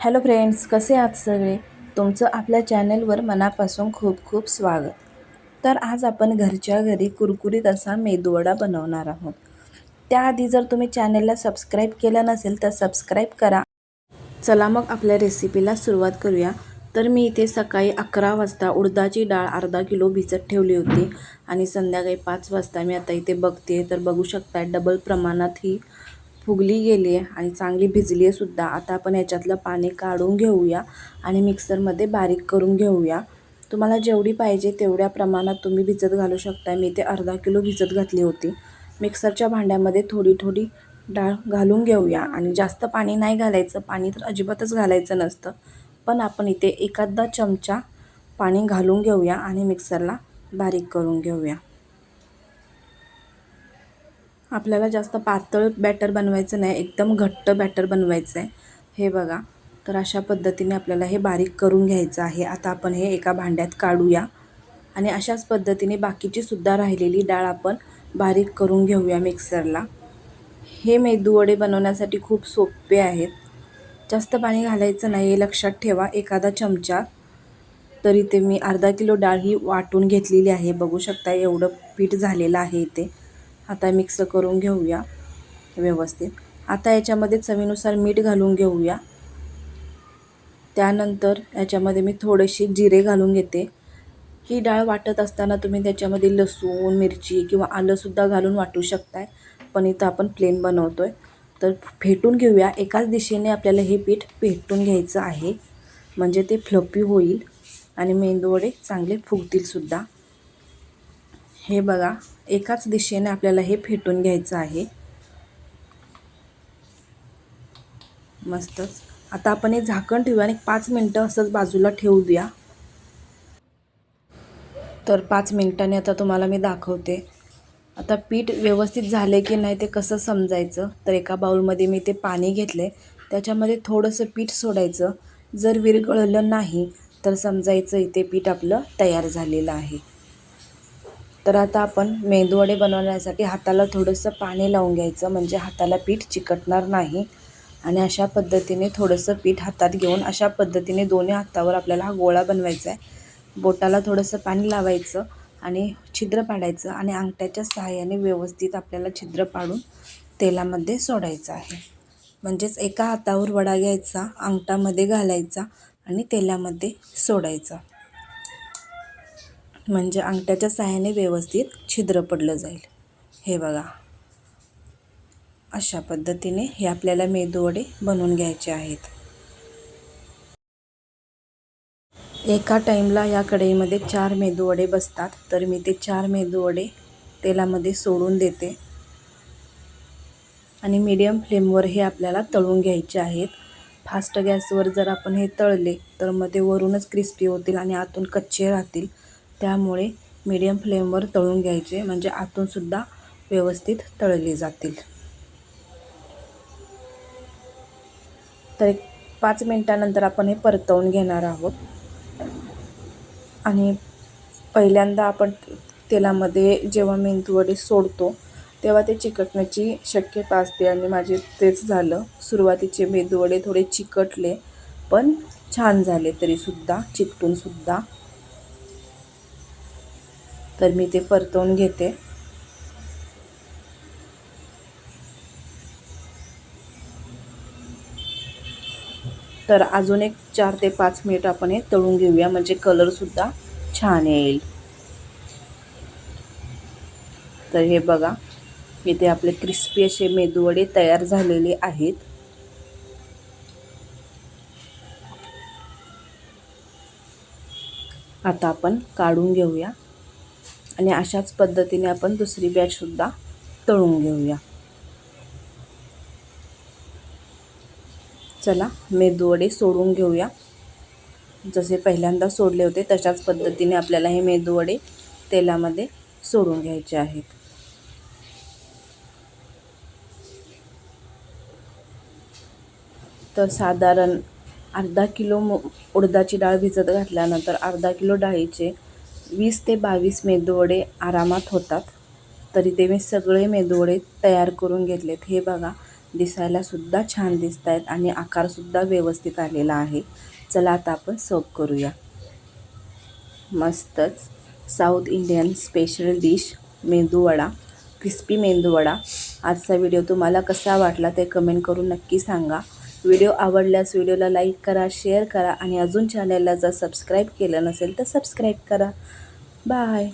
Hello friends कसे आहात सगळे? तुमचं आपल्या चॅनलवर मनापासून खूप खूप स्वागत. तर आज आपण घरच्या घरी कुरकुरीत असा मेदूवडा बनवणार आहोत. त्याआधी जर तुम्ही चॅनलला सबस्क्राईब केलं नसेल तर सबस्क्राईब करा. चला मग आपल्या रेसिपीला सुरुवात करूया. तर मी इथे सकाळी अकरा वाजता उडदाची डाळ अर्धा किलो भिजत ठेवली होती आणि संध्याकाळी पाच वाजता मी आता इथे बघते तर बघू शकता डबल प्रमाणात ही फुगली गेली आहे आणि चांगली भिजली आहे सुद्धा. आता आपण याच्यातलं पाणी काढून घेऊया आणि मिक्सरमध्ये बारीक करून घेऊया. तुम्हाला जेवढी पाहिजे तेवढ्या प्रमाणात तुम्ही भिजत घालू शकता मी ते अर्धा किलो भिजत घातली होती. मिक्सरच्या भांड्यामध्ये थोडी थोडी डाळ घालून घेऊया. आणि जास्त पाणी नाही घालायचं. पाणी तर अजिबातच घालायचं नसतं. पण आपण इथे एखादा चमचा पाणी घालून घेऊया आणि मिक्सरला बारीक करून घेऊया. आपल्याला जास्त पातळ बॅटर बनवायचं नाही एकदम घट्ट बॅटर बनवायचं आहे हे बघा. तर अशा पद्धतीने आपल्याला हे बारीक करून घ्यायचं आहे. आता आपण हे एका भांड्यात काढूया. आणि अशाच पद्धतीने बाकीची सुद्धा राहिलेली डाळ आपण बारीक करून घेऊया मिक्सरला हे मेदूवडे बनवण्यासाठी खूप सोपे आहेत. जास्त पाणी घालायचं नाही हे लक्षात ठेवा. एखादा चमचा तरी ते मी अर्धा किलो डाळ ही वाटून घेतलेली आहे. बघू शकता एवढं पीठ झालेलं आहे इथे. आता मिक्स करून घेऊया व्यवस्थित. आता याच्यामध्ये चवीनुसार मीठ घालून घेऊया. त्यानंतर याच्यामध्ये मी थोडेसे जिरे घालून घेते. ही डाळ वाटत असताना तुम्ही त्याच्यामध्ये लसूण मिरची किंवा आलंसुद्धा घालून वाटू शकताय पण इथं आपण प्लेन बनवतो आहे तर फेटून घेऊया. एकाच दिशेने आपल्याला हे पीठ फेटून घ्यायचं आहे. म्हणजे ते फ्लपी होईल आणि मेंदूवडे चांगले फुगतीलसुद्धा हे बघा एकाच दिशेने आपल्याला हे फेटून घ्यायचं आहे. मस्तच. आता आपण हे झाकण ठेवूया आणि पाच मिनटं असंच बाजूला ठेवू द्या तर पाच मिनटांनी आता तुम्हाला मी दाखवते. आता पीठ व्यवस्थित झाले की नाही ते कसं समजायचं? तर एका बाऊलमध्ये मी ते पाणी घेतले. त्याच्यामध्ये थोडंसं पीठ सोडायचं. जर विरघळलं नाही तर समजायचं इथे पीठ आपलं तयार झालेलं आहे. तर आता आपण मेंदूवडे बनवण्यासाठी हाताला थोडंसं पाणी लावून घ्यायचं म्हणजे हाताला पीठ चिकटणार नाही. आणि अशा पद्धतीने थोडंसं पीठ हातात घेऊन अशा पद्धतीने दोन्ही हातावर आपल्याला हा गोळा बनवायचा आहे. बोटाला थोडंसं पाणी लावायचं आणि छिद्र पाडायचं आणि अंगठ्याच्या सहाय्याने व्यवस्थित आपल्याला छिद्र पाडून तेलामध्ये सोडायचं आहे. म्हणजेच एका हातावर वडा घ्यायचा अंगठामध्ये घालायचा आणि तेलामध्ये सोडायचा. म्हणजे अंगठ्याच्या सहाय्याने व्यवस्थित छिद्र पडलं जाईल. हे बघा. अशा पद्धतीने हे आपल्याला मेदूवडे बनवून घ्यायचे आहेत. एका टाईमला या कढईमध्ये चार मेदूवडे बसतात. तर मी ते चार मेदूवडे तेलामध्ये सोडून देते. आणि मीडियम फ्लेमवर हे आपल्याला तळून घ्यायचे आहेत. फास्ट गॅसवर जर आपण हे तळले तर मग ते वरूनच क्रिस्पी होतील आणि आतून कच्चे राहतील. त्यामुळे मीडियम फ्लेमवर तळून घ्यायचे म्हणजे आतूनसुद्धा व्यवस्थित तळले जातील. तर एक पाच मिनटानंतर आपण हे परतवून घेणार आहोत. आणि पहिल्यांदा आपण तेलामध्ये जेव्हा मेंदूवडे सोडतो तेव्हा ते चिकटण्याची शक्यता असते आणि माझे तेच झालं. सुरुवातीचे मेदूवडे थोडे चिकटले पण छान झाले तरीसुद्धा चिकटूनसुद्धा. तर मी ते परतवून घेते. तर अजून एक चार ते पाच मिनिट आपण हे तळून घेऊया म्हणजे कलरसुद्धा छान येईल. तर हे बघा इथे आपले क्रिस्पी असे मेदूवडे तयार झालेले आहेत. आता आपण काढून घेऊया. आणि अशाच पद्धतीने आपण दुसरी बॅचसुद्धा तळून घेऊया. चला मेदूवडे सोडून घेऊया. जसे पहिल्यांदा सोडले होते तशाच पद्धतीने आपल्याला हे मेदूवडे तेलामध्ये सोडून घ्यायचे आहेत. तर साधारण अर्धा किलो उडदाची डाळ भिजत घातल्यानंतर अर्धा किलो डाळीचे वीस ते बावीस मेदूवडे आरामात होतात. तरी ते मी सगळे मेदूवडे तयार करून घेतलेत. हे बघा दिसायलासुद्धा छान दिसत आहेत आणि आकारसुद्धा व्यवस्थित आलेला आहे. चला आता आपण सर्व करूया. मस्तच. South Indian special dish medu vada crispy medu vada. आजचा व्हिडिओ तुम्हाला कसा वाटला ते कमेंट करून नक्की सांगा. व्हिडिओ आवडल्यास व्हिडिओला लाईक करा शेअर करा आणि अजून चॅनलला जर सबस्क्राईब केलं नसेल तर सबस्क्राईब करा. बाय